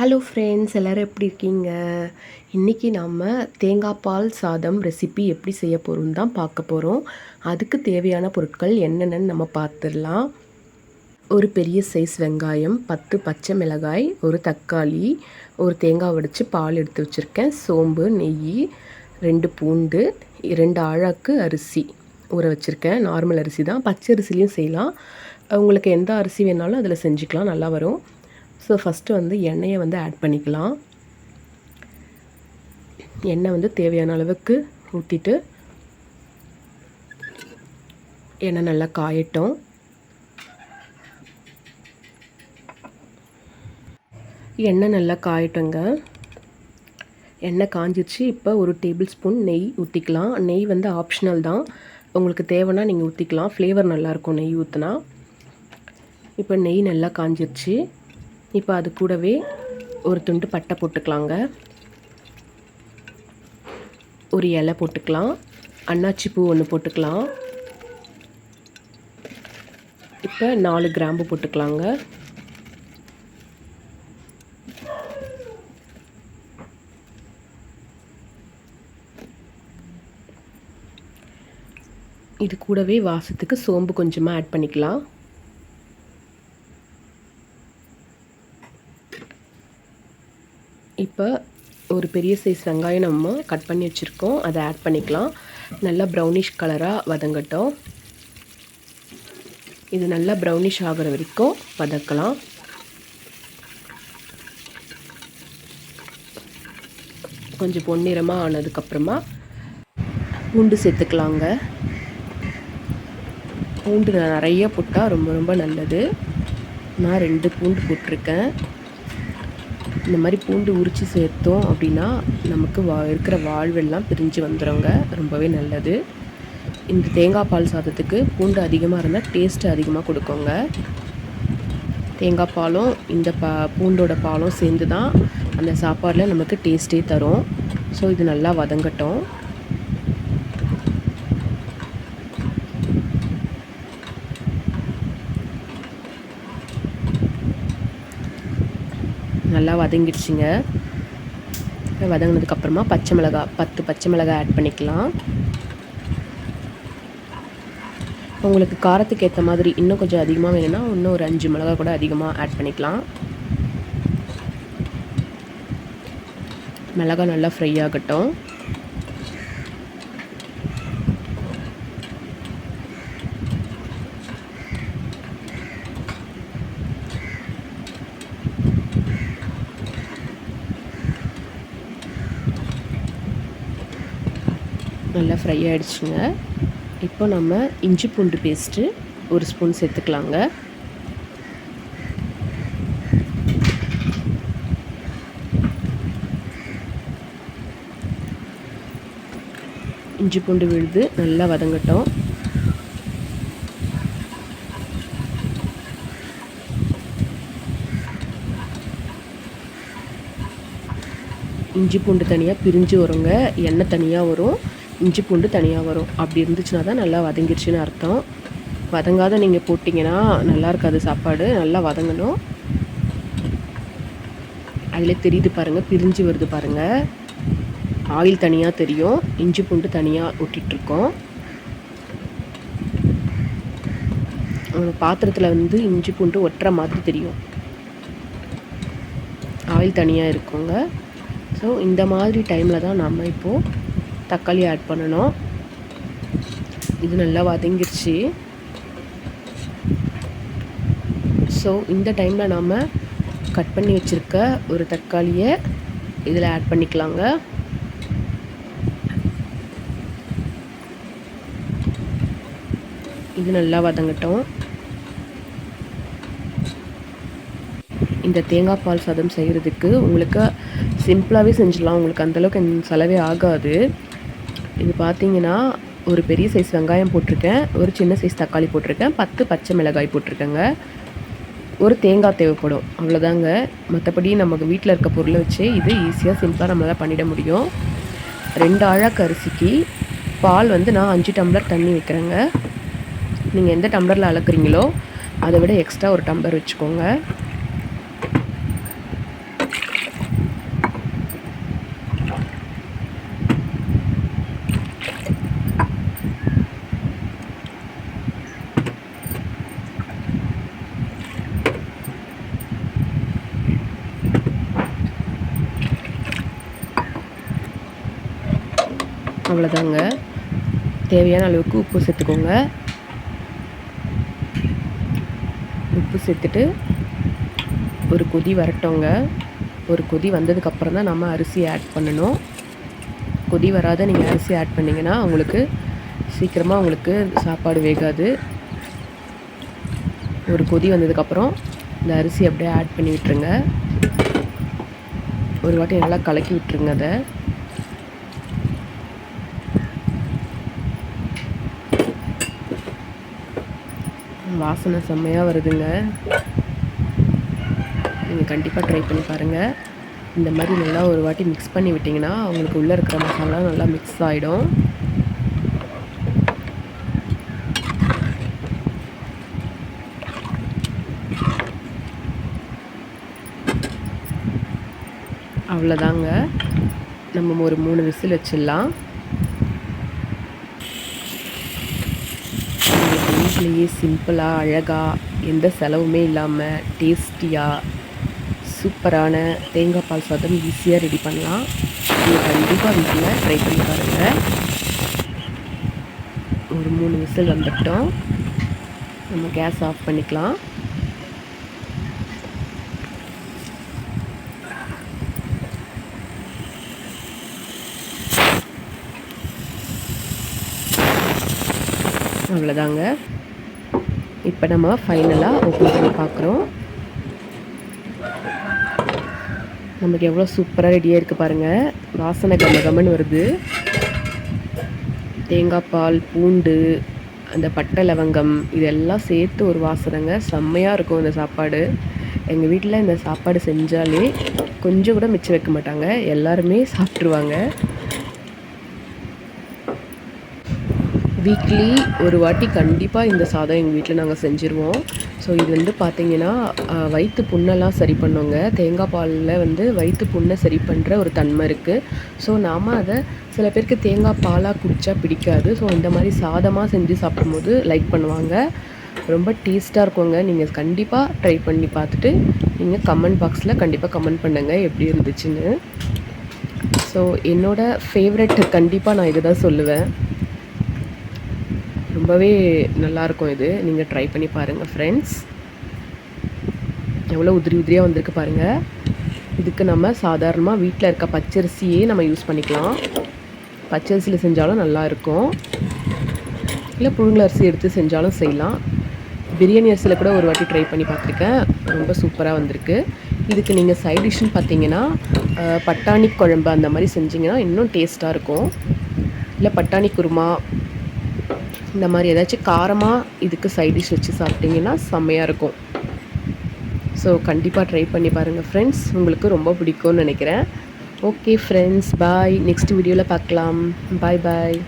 Hello friends எல்லோரும் எப்படி இருக்கீங்க? இன்றைக்கி நம்ம தேங்காய் பால் சாதம் ரெசிபி எப்படி செய்ய போகிறோம் தான் பார்க்க போகிறோம் அதுக்கு தேவையான பொருட்கள் என்னென்னு நம்ம பார்த்துடலாம். ஒரு பெரிய சைஸ் வெங்காயம் பத்து பச்சை மிளகாய் ஒரு தக்காளி ஒரு தேங்காய் வடித்து பால் எடுத்து வச்சுருக்கேன். சோம்பு நெய் ரெண்டு பூண்டு ரெண்டு ஆழாக்கு அரிசி ஊற வச்சுருக்கேன். நார்மல் அரிசி தான். பச்சை அரிசிலையும் செய்யலாம். உங்களுக்கு எந்த அரிசி வேணாலும் அதில் செஞ்சுக்கலாம். நல்லா வரும். ஸோ ஃபஸ்ட்டு வந்து எண்ணெயை வந்து ஆட் பண்ணிக்கலாம். எண்ணெய் வந்து தேவையான அளவுக்கு ஊற்றிட்டு எண்ணெய் நல்லா காயட்டும். எண்ணெய் நல்லா காயட்டுங்க. எண்ணெய் காஞ்சிச்சு இப்போ ஒரு டேபிள் ஸ்பூன் நெய் ஊற்றிக்கலாம் நெய் வந்து ஆப்ஷனல் தான். உங்களுக்கு தேவைன்னா நீங்கள் ஊற்றிக்கலாம் ஃப்ளேவர் நல்லாயிருக்கும் நெய் ஊற்றினா இப்போ நெய் நல்லா காஞ்சிருச்சு. இப்போ அது கூடவே ஒரு துண்டு பட்டை போட்டுக்கலாங்க. ஒரு இலை போட்டுக்கலாம். அன்னாச்சி பூ ஒன்று போட்டுக்கலாம். இப்போ நாலு கிராம்பு போட்டுக்கலாங்க. இது கூடவே வாசத்துக்கு சோம்பு கொஞ்சமாக ஆட் பண்ணிக்கலாம். இப்போ ஒரு பெரிய சைஸ் வெங்காயம் நம்ம கட் பண்ணி வச்சுருக்கோம். அதை ஆட் பண்ணிக்கலாம். நல்லா ப்ரௌனிஷ் கலராக வதங்கட்டும். இது நல்லா ப்ரௌனிஷ் ஆகிற வரைக்கும் வதக்கலாம். கொஞ்சம் பொன்னிறமாக ஆனதுக்கப்புறமா பூண்டு சேர்த்துக்கலாங்க. பூண்டு நிறைய போட்டால் ரொம்ப ரொம்ப நல்லது. நான் ரெண்டு பூண்டு போட்டிருக்கேன். இந்த மாதிரி பூண்டு உரித்து சேர்த்தோம் அப்படின்னா நமக்கு வா இருக்கிற வாழ்வெல்லாம் பிரிஞ்சு வந்துடுங்க ரொம்பவே நல்லது. இந்த தேங்காய் பால் சாதத்துக்கு பூண்டு அதிகமாக இருந்தால் டேஸ்ட்டு அதிகமாக கொடுக்குங்க. தேங்காய் பாலும் இந்த பா பூண்டோட பாலும் சேர்ந்து தான் அந்த சாப்பாடில் நமக்கு டேஸ்ட்டே தரும். ஸோ இது நல்லா வதங்கட்டும். நல்லா வதங்கிடுச்சிங்க. வதங்கினதுக்கப்புறமா பச்சை மிளகா பத்து பச்சை மிளகாய் ஆட் பண்ணிக்கலாம். உங்களுக்கு காரத்துக்கு ஏற்ற மாதிரி இன்னும் கொஞ்சம் அதிகமாக வேணும்னா இன்னும் ஒரு அஞ்சு மிளகா கூட அதிகமாக ஆட் பண்ணிக்கலாம். மிளகா நல்லா ஃப்ரை ஆகட்டும். நல்லா ஃப்ரை ஆகிடுச்சுங்க இப்போ நம்ம இஞ்சி பூண்டு பேஸ்ட்டு ஒரு ஸ்பூன் சேர்த்துக்கலாங்க. இஞ்சி பூண்டு விழுது நல்லா வதங்கட்டும். இஞ்சி பூண்டு தனியாக பிரிஞ்சு வருங்க. எண்ணெய் தனியாக வரும். இஞ்சி பூண்டு தனியாக வரும். அப்படி இருந்துச்சுன்னா தான் நல்லா வதங்கிருச்சுன்னு அர்த்தம். வதங்காத நீங்கள் போட்டிங்கன்னா நல்லா இருக்காது சாப்பாடு. நல்லா வதங்கணும். அதில் தெரியுது பாருங்கள் பிரிஞ்சு வருது பாருங்கள் ஆயில் தனியாக தெரியும். இஞ்சி பூண்டு தனியாக ஒட்டிகிட்ருக்கோம் பாத்திரத்தில் வந்து இஞ்சி பூண்டு ஒட்டுற மாதிரி தெரியும். ஆயில் தனியாக இருக்குங்க. ஸோ இந்த மாதிரி டைமில் தான் நம்ம இப்போது தக்காளி ஆட் பண்ணணும். இது நல்லா வதங்கிருச்சு. ஸோ இந்த டைமில் நாம் கட் பண்ணி வச்சுருக்க ஒரு தக்காளியை இதில் ஆட் பண்ணிக்கலாங்க. இது நல்லா வதங்கட்டும். இந்த தேங்காய் பால் சாதம் செய்கிறதுக்கு உங்களுக்கு சிம்பிளாகவே செஞ்சிடலாம். உங்களுக்கு அந்தளவுக்கு செலவே ஆகாது. இது பார்த்தீங்கன்னா ஒரு பெரிய சைஸ் வெங்காயம் போட்டிருக்கேன். ஒரு சின்ன சைஸ் தக்காளி போட்டிருக்கேன். பத்து பச்சை மிளகாய் போட்டிருக்கேங்க. ஒரு தேங்காய் தேவைப்படும். அவ்வளோதாங்க மற்றபடி நமக்கு வீட்டில் இருக்க பொருளை வச்சு இது ஈஸியாக சிம்பிளாக நம்மளால் பண்ணிட முடியும். ரெண்டு அழகு அரிசிக்கு பால் வந்து நான் அஞ்சு டம்ளர் தண்ணி வைக்கிறேங்க. நீங்கள் எந்த டம்ளரில் அளக்குறீங்களோ அதை விட எக்ஸ்ட்ரா ஒரு டம்ளர் வச்சுக்கோங்க. அவ்வளோதாங்க தேவையான அளவுக்கு உப்பு சேர்த்துக்கோங்க. உப்பு சேர்த்துட்டு ஒரு கொதி வரட்டோங்க ஒரு கொதி வந்ததுக்கப்புறம் தான் நம்ம அரிசி ஆட் பண்ணணும். கொதி வராத நீங்கள் அரிசி ஆட் பண்ணிங்கன்னா உங்களுக்கு சீக்கிரமாக உங்களுக்கு சாப்பாடு வேகாது. ஒரு கொதி வந்ததுக்கப்புறம் இந்த அரிசி அப்படியே ஆட் பண்ணி விட்டுருங்க. ஒரு வாட்டி நல்லா கலக்கி விட்டுருங்க அதை. வாசனை செம்மையாக வருதுங்க. நீங்கள் கண்டிப்பாக ட்ரை பண்ணி பாருங்கள் இந்த மாதிரி நல்லா ஒரு வாட்டி மிக்ஸ் பண்ணி விட்டிங்கன்னா உங்களுக்கு உள்ளே இருக்கிற மசாலா நல்லா மிக்ஸ் ஆகிடும் அவ்வளோதாங்க நம்ம ஒரு மூணு விசில் வச்சிடலாம். வீட்லேயே சிம்பிளாக அழகாக எந்த செலவுமே இல்லாமல் டேஸ்டியாக சூப்பரான தேங்காய் பால் சாதம் ஈஸியாக ரெடி பண்ணலாம். நீங்கள் கண்டிப்பாக வீட்டில் ட்ரை பண்ணி பாருங்கள் ஒரு மூணு விசில் வந்துட்டோம். நம்ம கேஸ் ஆஃப் பண்ணிக்கலாம். அவ்வளோதாங்க இப்போ நம்ம ஃபைனலாக ஓப்பன் பண்ணி பார்க்குறோம். நமக்கு எவ்வளோ சூப்பராக ரெடியாக இருக்குது பாருங்கள் வாசனை கம்ம கம்மன்னு வருது. தேங்காய் பால் பூண்டு அந்த பட்டை லவங்கம் இதெல்லாம் சேர்த்து ஒரு வாசனைங்க. செம்மையாக இருக்கும் இந்த சாப்பாடு. எங்கள் வீட்டில் இந்த சாப்பாடு செஞ்சாலே கொஞ்சம் கூட மிச்சம் வைக்க மாட்டாங்க. எல்லாருமே சாப்பிட்ருவாங்க வீக்லி ஒரு வாட்டி கண்டிப்பாக இந்த சாதம் எங்கள் வீட்டில் நாங்கள் செஞ்சுருவோம். ஸோ இது வந்து பார்த்திங்கன்னா வயிற்று புண்ணெல்லாம் சரி பண்ணுவோங்க தேங்காய் பாலில் வந்து வயிற்று புண்ணை சரி பண்ணுற ஒரு தன்மை இருக்குது ஸோ நாம் அதை சில பேருக்கு தேங்காய் பாலாக குடித்தா பிடிக்காது. ஸோ இந்த மாதிரி சாதமாக செஞ்சு சாப்பிடும்போது லைக் பண்ணுவாங்க. ரொம்ப டேஸ்ட்டாக இருக்குங்க. நீங்கள் கண்டிப்பாக ட்ரை பண்ணி பார்த்துட்டு நீங்கள் கமெண்ட் பாக்ஸில் கண்டிப்பாக கமெண்ட் பண்ணுங்கள் எப்படி இருந்துச்சுன்னு. ஸோ என்னோடய ஃபேவரெட் கண்டிப்பாக நான் இதை தான் சொல்லுவேன். ரொம்பவே நல்லாயிருக்கும் இது. நீங்கள் ட்ரை பண்ணி பாருங்கள் ஃப்ரெண்ட்ஸ் எவ்வளோ உதிரி உதிரியாக வந்திருக்கு பாருங்கள் இதுக்கு நம்ம சாதாரணமாக வீட்டில் இருக்க பச்சரிசியே நம்ம யூஸ் பண்ணிக்கலாம். பச்சரிசியில் செஞ்சாலும் நல்லாயிருக்கும். இல்லை புழுங்கல் அரிசி எடுத்து செஞ்சாலும் செய்யலாம். பிரியாணி அரிசியில் கூட ஒரு வாட்டி ட்ரை பண்ணி பார்த்துருக்கேன். ரொம்ப சூப்பராக வந்திருக்கு. இதுக்கு நீங்கள் சைட் டிஷ்ஷுன்னு பார்த்தீங்கன்னா பட்டாணி குழம்பு அந்த மாதிரி செஞ்சிங்கன்னா இன்னும் டேஸ்ட்டாக இருக்கும். இல்லை பட்டாணி குருமா இந்த மாதிரி ஏதாச்சும் காரமாக இதுக்கு சைட் டிஷ் வச்சு சாப்பிட்டிங்கன்னா செம்மையாக இருக்கும். ஸோ கண்டிப்பாக ட்ரை பண்ணி பாருங்கள் ஃப்ரெண்ட்ஸ் உங்களுக்கு ரொம்ப பிடிக்கும்னு நினைக்கிறேன். ஓகே ஃப்ரெண்ட்ஸ் பாய் நெக்ஸ்ட் வீடியோவில் பார்க்கலாம். பாய் பாய்